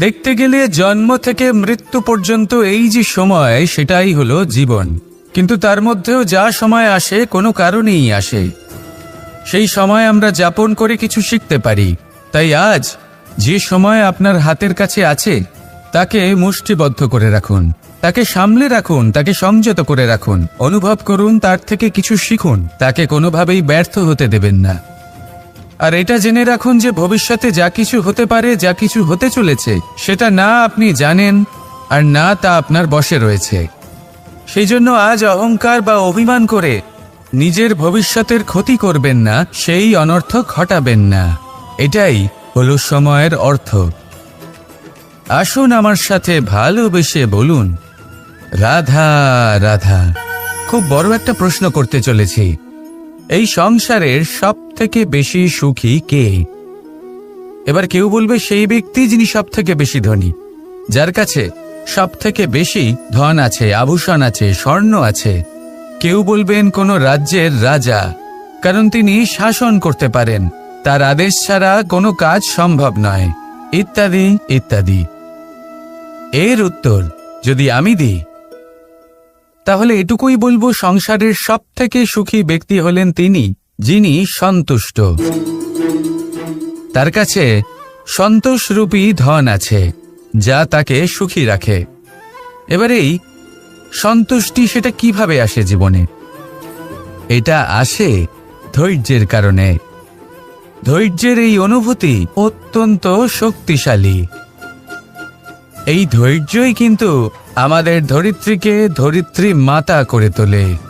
দেখতে গেলে জন্ম থেকে মৃত্যু পর্যন্ত এই যে সময়, সেটাই হলো জীবন। কিন্তু তার মধ্যেও যা সময় আসে, কোনো কারণেই আসে। সেই সময় আমরা যাপন করে কিছু শিখতে পারি। তাই আজ যে সময় আপনার হাতের কাছে আছে, তাকে মুষ্টিবদ্ধ করে রাখুন। তাকে সামলে রাখুন, তাকে সংযত করে রাখুন। অনুভব করুন, তার থেকে কিছু শিখুন। তাকে কোনোভাবেই ব্যর্থ হতে দেবেন না। আর এটা জেনে রাখুন যে ভবিষ্যতে যা কিছু হতে পারে, যা কিছু হতে চলেছে, সেটা না আপনি জানেন আর না তা আপনার বশে রয়েছে। সেই জন্য আজ অহংকার বা অভিমান করে নিজের ভবিষ্যতের ক্ষতি করবেন না, সেই অনর্থ ঘটাবেন না। এটাই হলো সময়ের অর্থ। আসুন আমার সাথে ভালোবেসে বলুন, রাধা রাধা, খুব বড় একটা প্রশ্ন করতে চলেছি। এই সংসারের সব থেকে বেশি সুখী কে? এবার কেউ বলবে সেই ব্যক্তি যিনি সব থেকে বেশি ধনী, যার কাছে সব থেকে বেশি ধন আছে, আভূষণ আছে, স্বর্ণ আছে। কেউ বলবেন কোনো রাজ্যের রাজা, কারণ তিনি শাসন করতে পারেন, তার আদেশ ছাড়া কোনো কাজ সম্ভব নয়। ইত্যাদি ইত্যাদি। এর উত্তর, যদি আমি দিই, তাহলে এটুকুই বলব সংসারের সব থেকে সুখী ব্যক্তি হলেন তিনি। যিনি সন্তুষ্ট। তার কাছে সন্তোষরূপী ধন আছে, যা তাকে সুখী রাখে। এবারেই সন্তুষ্টি সেটা কীভাবে আসে জীবনে? এটা আসে ধৈর্যের কারণে। ধৈর্যের এই অনুভূতি অত্যন্ত শক্তিশালী। এই ধৈর্যই কিন্তু আমাদের ধরিত্রীকে ধরিত্রী মাতা করে তোলে।